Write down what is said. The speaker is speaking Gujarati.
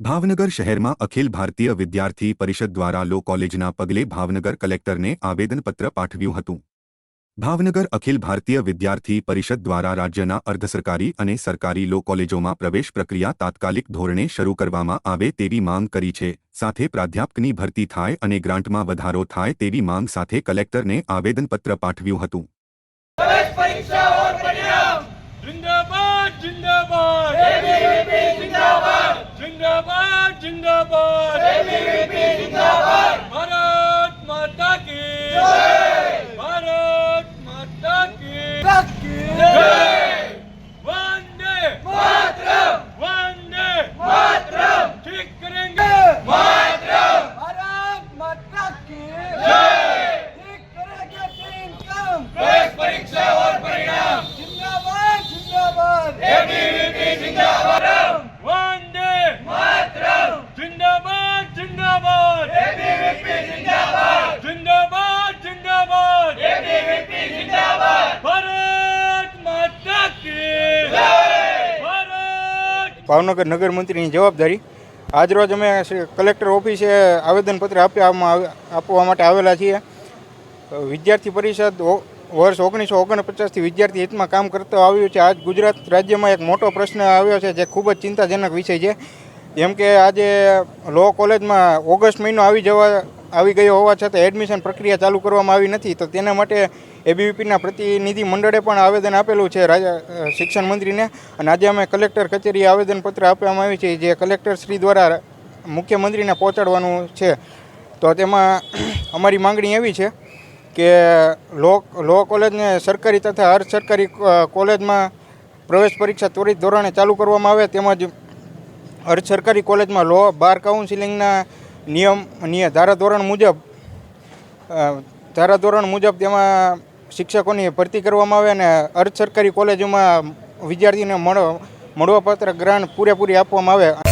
ભાવનગર શહેરમાં અખિલ ભારતીય વિદ્યાર્થી પરિષદ દ્વારા લો કોલેજના પગલે ભાવનગર કલેક્ટરને આવેદનપત્ર પાઠવ્યું હતું. ભાવનગર અખિલ ભારતીય વિદ્યાર્થી પરિષદ દ્વારા રાજ્યના અર્ધસરકારી અને સરકારી લો કોલેજોમાં પ્રવેશ પ્રક્રિયા તાત્કાલિક ધોરણે શરૂ કરવામાં આવે તેવી માંગ કરી છે, સાથે પ્રાધ્યાપકની ભરતી થાય અને ગ્રાન્ટમાં વધારો થાય તેવી માંગ સાથે કલેક્ટરને આવેદનપત્ર પાઠવ્યું હતું. જિંદાબાદ! जिंदाबाद जिंदाबाद ભાવનગર નગર મંત્રીની જવાબદારી આજરોજ અમે કલેક્ટર ઓફિસે આવેદનપત્ર આપ્યા આપવા માટે આવેલા છીએ. વિદ્યાર્થી પરિષદ વર્ષ ઓગણીસો ઓગણપચાસથી વિદ્યાર્થી હિતમાં કામ કરતો આવ્યું છે. આજ ગુજરાત રાજ્યમાં એક મોટો પ્રશ્ન આવ્યો છે, જે ખૂબ જ ચિંતાજનક વિષય છે. જેમ કે આજે લો કોલેજમાં ઓગસ્ટ મહિનો આવી જવા આવી ગયો હોવા છતાં એડમિશન પ્રક્રિયા ચાલુ કરવામાં આવી નથી, તો તેના માટે એબીવીપીના પ્રતિનિધિ મંડળે પણ આવેદન આપેલું છે રાજા શિક્ષણ મંત્રીને. અને આજે અમે કલેક્ટર કચેરીએ આવેદનપત્ર આપવામાં આવ્યું છે, જે કલેક્ટર શ્રી દ્વારા મુખ્યમંત્રીને પહોંચાડવાનું છે. તો તેમાં અમારી માંગણી એવી છે કે લો લો કોલેજને સરકારી તથા અર્ધ સરકારી કોલેજમાં પ્રવેશ પરીક્ષા ત્વરિત ધોરણે ચાલુ કરવામાં આવે, તેમજ અર્ધ સરકારી કોલેજમાં લો બાર કાઉન્સિલિંગના નિયમ નિય ધારાધોરણ મુજબ ધારાધોરણ મુજબ તેમાં શિક્ષકોની ભરતી કરવામાં આવે અને અર્ધ સરકારી કોલેજોમાં વિદ્યાર્થીને મળ, મળવાપાત્ર ગ્રાન્ટ પૂરેપૂરી આપવામાં આવે.